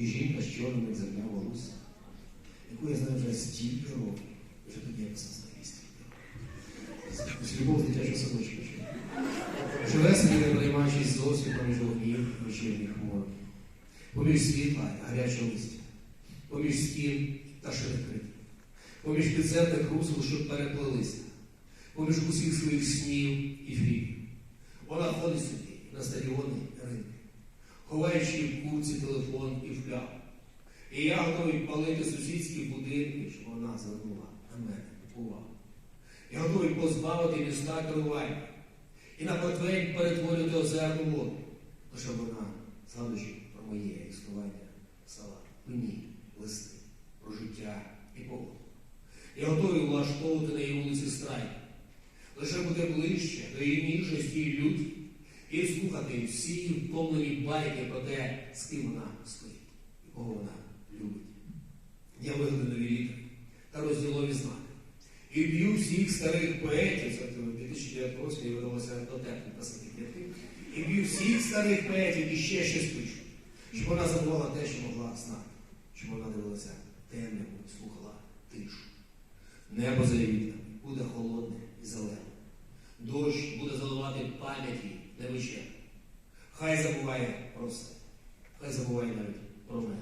І жінка з чорним як земля волосся, яку я знаю вже стільки років, вже тоді я писав знаю стільки. З любов дитячого садочка. ще. Живе собі, не приймаючись зовсім поміж вогнів вечірніх мор. Поміж світла і гарячого листя, поміж стін та широкрит, поміж підземних русел, що переплелися, поміж усіх своїх снів і фрів. Вона ходить собі на стадіони ховаючи в курці телефон і впляв. І я готовий палити сусідські будинки, щоб вона звернула на мене увагу. Я готовий позбавити міста керування і на портвейн перетворювати озерну воду, лише вона, згадуючи про моє існування, писала мені листи про життя і погоду. Я готовий влаштовувати на її вулиці страйк, лише бути ближче до її ніжності і люті і слухати всі втомлені байки про те, з ким вона стоїть кого вона любить. Я вигадаю нові літери та розділові знаки. І б'ю всіх старих поетів, це в 2009 році видалося дотепні писати квітки, і б'ю всіх старих поетів і ще щось пишу, щоб вона забувала те, що могла знати, щоб вона дивилася темряву слухала тишу. Небо за буде холодне і зелене. Дощ буде заливати пам'яті невичерпно. Хай забуває про все. Хай забуває навіть про мене.